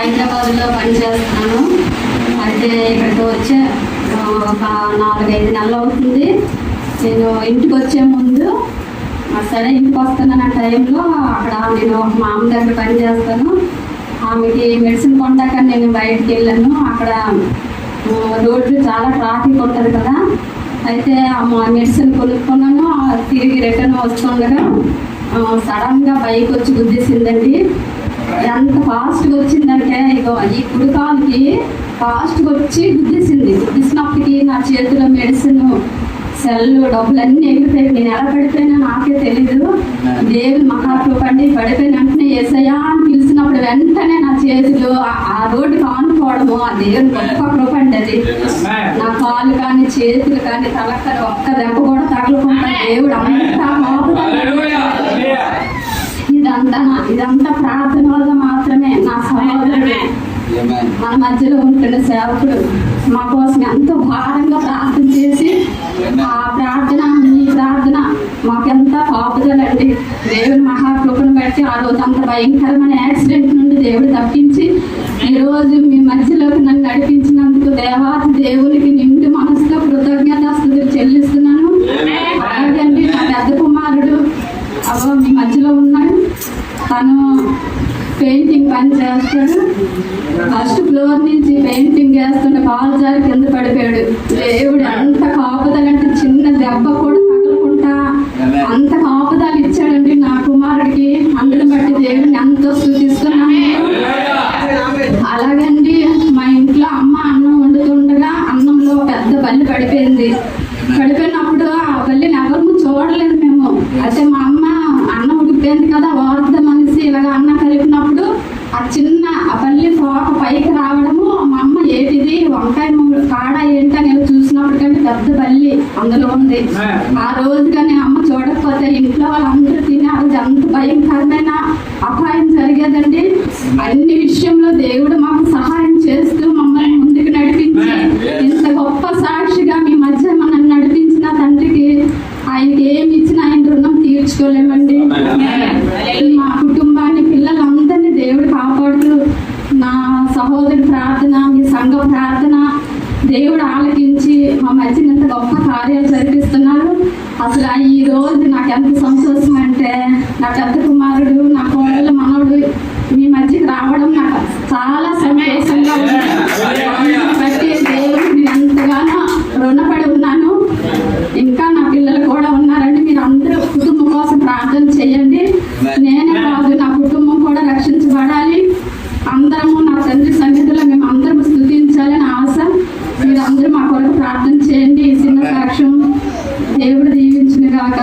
హైదరాబాద్లో పనిచేస్తున్నాను. అయితే ఇక్కడికి వచ్చే ఒక నాలుగైదు నెలలు అవుతుంది. నేను ఇంటికి వచ్చే ముందు సరే ఇంటికి వస్తున్న టైంలో అక్కడ నేను ఒక మామ దగ్గర పని చేస్తాను ఆమెకి మెడిసిన్ కొంటాక నేను బయటికి వెళ్ళాను. అక్కడ రోడ్లు చాలా ట్రాఫిక్ ఉంటుంది కదా. అయితే ఆ మా- మెడిసిన్ కొనుక్కున్నాను తిరిగి రిటర్న్ వస్తుండగా సడన్గా బైక్ వచ్చి గుద్దేసిందండి. ఎంత ఫాస్ట్గా వచ్చిందంటే ఇగో ఈ కుడికాలకి ఫాస్ట్గా వచ్చి గుద్దేసింది. గుద్దేసినప్పటికీ నా చేతిలో మెడిసిన్ సెల్ డబ్బులు అన్నీ ఎగిరిపోయి నేను ఎలా పడిపోయినా నాకే తెలీదు. దేవుని మహాకృపండి పడిపోయిన వెంటనే ఏసయ్యా అని పిలిచినప్పుడు వెంటనే నా చేతులు ఆ- రోడ్డుకి ఆనుకోవడము ఆ దేవుని గొప్ప కృప అండి అది. నా కాలు కానీ చేతులు కానీ తలక్కని ఒక్క దెబ్బ కూడా తగలకుండా దేవుడు అంతా ఇదంతా ఇదంతా ప్రార్థన వల్ల మాత్రమే నా సహోదరుడు. మన మధ్యలో ఉంటున్న సేవకుడు మా కోసం ఎంతో భారంగా ప్రార్థన చేసి ఆ ప్రార్థన మీ ప్రార్థన మాకెంత కాపుదలండి దేవుని మహాకృపను బట్టి ఆ రోజు అంత భయంకరమైన యాక్సిడెంట్ నుండి దేవుడు తప్పించి ఈ రోజు మీ మధ్యలోకి నన్ను నడిపించినందుకు దేవాది దేవునికి నిండు మనసుతో కృతజ్ఞతాస్తుతులు చెల్లిస్తున్నాను. అలాగండి నా పెద్ద కుమారుడు. అవో మీ మధ్యలో ఉన్నాడు తను పెయింటింగ్ పని చేస్తాడు. ఫస్ట్ ఫ్లోర్ నుంచి పెయింటింగ్ చేస్తుంటే కాలు జారి కింద పడిపోయాడు. దేవుడు ఎంత కాపుదలంటే చిన్న దెబ్బ కూడా తగలకుండా అంత కాపుదలు ఇచ్చాడండి నా కుమారుడికి. అందుని బట్టి దేవుడిని ఎంతో స్థుతిస్తున్నాను అలాగండి మా ఇంట్లో అమ్మ అన్నం వండుతుండగా అన్నంలో పెద్ద పల్లి పడిపోయింది. పడిపోయిన ఆ బల్లిని ఎవరు చూడలేదు మేము అయితే మా అమ్మ అన్నం ఉడికిపోయింది కదా వార్త మనిషి ఇలాగ అన్నం కలిపినప్పుడు ఆ చిన్న ఆ బల్లి తోక పైకి రావడము మా అమ్మ ఏంటిది వంకాయ కాడ ఏంటి అని చూసినప్పటికంటే పెద్ద బల్లి అందులో ఉంది. ఆ. రోజు కానీ అమ్మ చూడకపోతే ఇంట్లో వాళ్ళందరూ తిని ఆ రోజు అంత భయంకరమైన అపాయం జరిగేదండి. అన్ని విషయంలో దేవుడు మాకు సహాయం కూడా ఆలకించి మా మధ్య ఇంత గొప్ప కార్యాలు జరిపిస్తున్నారు అసలు ఆ ఈ రోజు నాకు ఎంత సంతోషం అంటే నా పెద్ద కుమారుడు నా కోడళ్ళ మనవడు మీ మధ్యకి రావడం నాకు చాలా సంతోషంగా ఉంది. బట్టి దేవుడికి నేను ఎంతగానో రుణపడి ఉన్నాను. ఇంకా నా పిల్లలు కూడా ఉన్నారండి మీరు అందరూ కుటుంబం కోసం ప్రార్థన చేయండి నేనే కాదు నా కుటుంబం కూడా రక్షించబడాలి అందరము నా తండ్రి సన్నిధిలో మేము అందరం స్థుతించాలని ఆశ మీరు అందరూ మా కొరకు ప్రార్థన చేయండి ఈ చిన్న సాక్ష్యం దేవుడు దీవించిన కాక